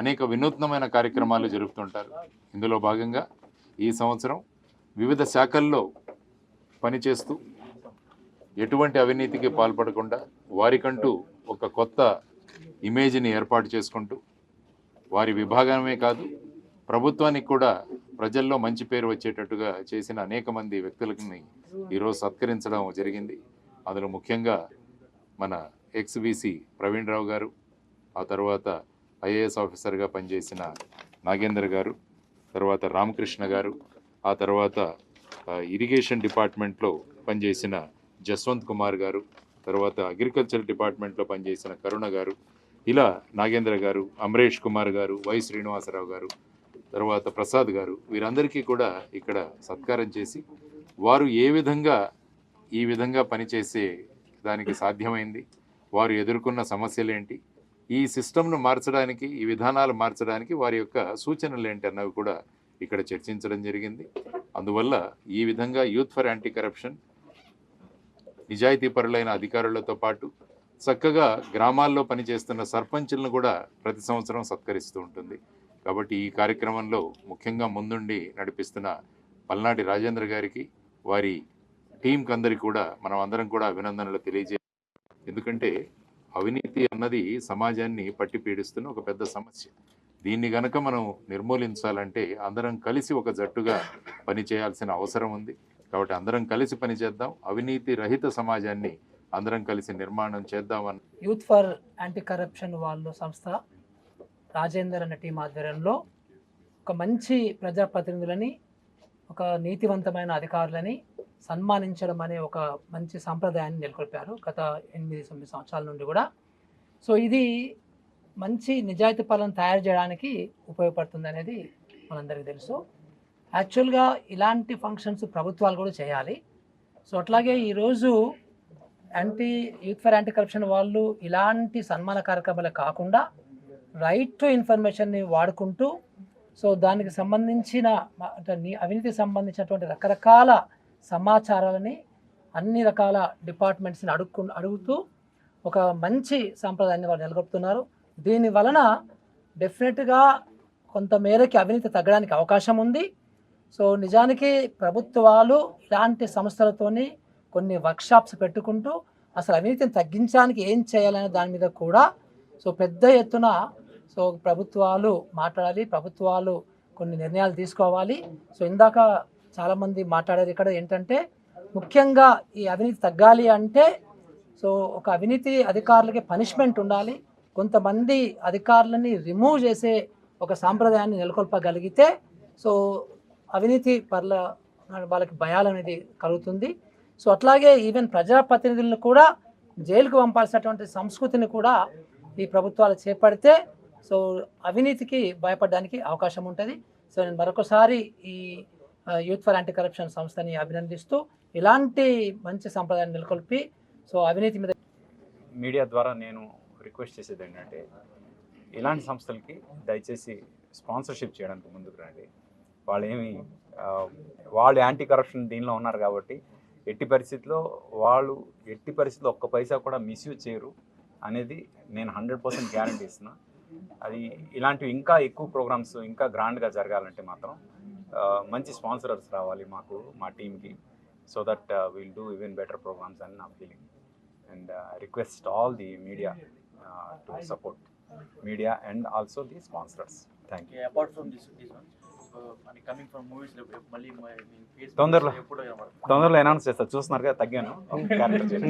అనేక వినూత్నమైన కార్యక్రమాలు జరుపుతుంటారు. ఇందులో భాగంగా ఈ సంవత్సరం వివిధ శాఖల్లో పనిచేస్తూ ఎటువంటి అవినీతికి పాల్పడకుండా వారికంటూ ఒక కొత్త ఇమేజ్ని ఏర్పాటు చేసుకుంటూ వారి విభాగమే కాదు ప్రభుత్వానికి కూడా ప్రజల్లో మంచి పేరు వచ్చేటట్టుగా చేసిన అనేక మంది వ్యక్తులని ఈరోజు సత్కరించడం జరిగింది. అందులో ముఖ్యంగా మన ఎక్స్బీసీ ప్రవీణ్ రావు గారు ఆ తర్వాత ఐఏఎస్ ఆఫీసర్గా పనిచేసిన నాగేందర్ గారు తర్వాత రామకృష్ణ గారు ఆ తర్వాత ఇరిగేషన్ డిపార్ట్మెంట్లో పనిచేసిన జస్వంత్ కుమార్ గారు తర్వాత అగ్రికల్చర్ డిపార్ట్మెంట్లో పనిచేసిన కరుణ గారు ఇలా నాగేంద్ర గారు అమరేష్ కుమార్ గారు వై శ్రీనివాసరావు గారు తర్వాత ప్రసాద్ గారు వీరందరికీ కూడా ఇక్కడ సత్కారం చేసి వారు ఏ విధంగా ఈ విధంగా పనిచేసే దానికి సాధ్యమైంది వారు ఎదుర్కొన్న సమస్యలు ఏంటి ఈ సిస్టమ్ను మార్చడానికి ఈ విధానాలు మార్చడానికి వారి యొక్క సూచనలు ఏంటి అన్నవి కూడా ఇక్కడ చర్చించడం జరిగింది. అందువల్ల ఈ విధంగా యూత్ ఫర్ యాంటీ కరప్షన్ నిజాయితీపరులైన అధికారులతో పాటు చక్కగా గ్రామాల్లో పనిచేస్తున్న సర్పంచులను కూడా ప్రతి సంవత్సరం సత్కరిస్తూ ఉంటుంది. కాబట్టి ఈ కార్యక్రమంలో ముఖ్యంగా ముందుండి నడిపిస్తున్న పల్నాటి రాజేంద్ర గారికి వారి టీంకి అందరికీ కూడా మనం అందరం కూడా అభినందనలు తెలియజే ఎందుకంటే అవినీతి అన్నది సమాజాన్ని పట్టి పీడిస్తున్న ఒక పెద్ద సమస్య. దీన్ని గనక మనం నిర్మూలించాలంటే అందరం కలిసి ఒక జట్టుగా పనిచేయాల్సిన అవసరం ఉంది. కాబట్టి అందరం కలిసి పనిచేద్దాం అవినీతి రహిత సమాజాన్ని అందరం కలిసి నిర్మాణం చేద్దామని యూత్ ఫర్ యాంటీ కరప్షన్ వాళ్ళు సంస్థ రాజేందర్ అనే టీం ఆధ్వర్యంలో ఒక మంచి ప్రజాప్రతినిధులని ఒక నీతివంతమైన అధికారులని సన్మానించడం అనే ఒక మంచి సాంప్రదాయాన్ని నెలకొల్పారు గత ఎనిమిది తొమ్మిది సంవత్సరాల నుండి కూడా. సో ఇది మంచి నిజాయితీ పాలన తయారు చేయడానికి ఉపయోగపడుతుంది అనేది మనందరికీ తెలుసు. యాక్చువల్గా ఇలాంటి ఫంక్షన్స్ ప్రభుత్వాలు కూడా చేయాలి. సో అట్లాగే ఈరోజు anti youth for anti corruption వాళ్ళు ఇలాంటి సన్మాన కార్యక్రమాలు కాకుండా రైట్ టు ఇన్ఫర్మేషన్ని వాడుకుంటూ సో దానికి సంబంధించిన అంటే అవినీతికి సంబంధించినటువంటి రకరకాల సమాచారాలని అన్ని రకాల డిపార్ట్మెంట్స్ని అడుక్కు అడుగుతూ ఒక మంచి సాంప్రదాయాన్ని వాళ్ళు నెలకొల్పుతున్నారు. దీని వలన డెఫినెట్గా కొంత మేరకి అవినీతి తగ్గడానికి అవకాశం ఉంది. సో నిజానికి ప్రభుత్వాలు ఇలాంటి సంస్థలతోని కొన్ని వర్క్షాప్స్ పెట్టుకుంటూ అసలు అవినీతిని తగ్గించడానికి ఏం చేయాలనే దాని మీద కూడా సో పెద్ద ఎత్తున సో ప్రభుత్వాలు మాట్లాడాలి. ప్రభుత్వాలు కొన్ని నిర్ణయాలు తీసుకోవాలి. సో ఇందాక చాలామంది మాట్లాడారు ఇక్కడ ఏంటంటే ముఖ్యంగా ఈ అవినీతి తగ్గాలి అంటే సో ఒక అవినీతి అధికారులకి పనిష్మెంట్ ఉండాలి. కొంతమంది అధికారులని రిమూవ్ చేసే ఒక సాంప్రదాయాన్ని నెలకొల్పగలిగితే సో అవినీతి పర్ల వాళ్ళకి భయాలు అనేది కలుగుతుంది. సో అట్లాగే ఈవెన్ ప్రజాప్రతినిధులను కూడా జైలుకు పంపాల్సినటువంటి సంస్కృతిని కూడా ఈ ప్రభుత్వాలు చేపడితే సో అవినీతికి భయపడడానికి అవకాశం ఉంటుంది. సో నేను మరొకసారి ఈ యూత్ ఫర్ యాంటీ కరప్షన్ సంస్థని అభినందిస్తూ ఇలాంటి మంచి సంప్రదాయాన్ని నెలకొల్పి సో అవినీతి మీద మీడియా ద్వారా నేను రిక్వెస్ట్ చేసేది ఏంటంటే ఇలాంటి సంస్థలకి దయచేసి స్పాన్సర్షిప్ చేయడానికి ముందుకు రండి. వాళ్ళు ఏమి వాళ్ళు యాంటీ కరప్షన్ దీనిలో ఉన్నారు కాబట్టి ఎట్టి పరిస్థితిలో వాళ్ళు ఎట్టి పరిస్థితిలో ఒక్క పైసా కూడా మిస్యూజ్ చేయరు అనేది నేను హండ్రెడ్ పర్సెంట్ గ్యారంటీ ఇస్తున్నా. అది ఇలాంటివి ఇంకా ఎక్కువ ప్రోగ్రామ్స్ ఇంకా గ్రాండ్గా జరగాలంటే మాత్రం మంచి స్పాన్సరర్స్ రావాలి మాకు మా టీంకి so that will do even better programmes అని నా feeling uh, uh, also the sponsors. Thank you. Yeah, apart from this, this one, uh, and coming from movies, మళ్ళీ తొందరలో. తొందరలో అనౌన్స్ చేస్తా చూస్తున్నారు కదా తగ్గాను క్యారెక్టర్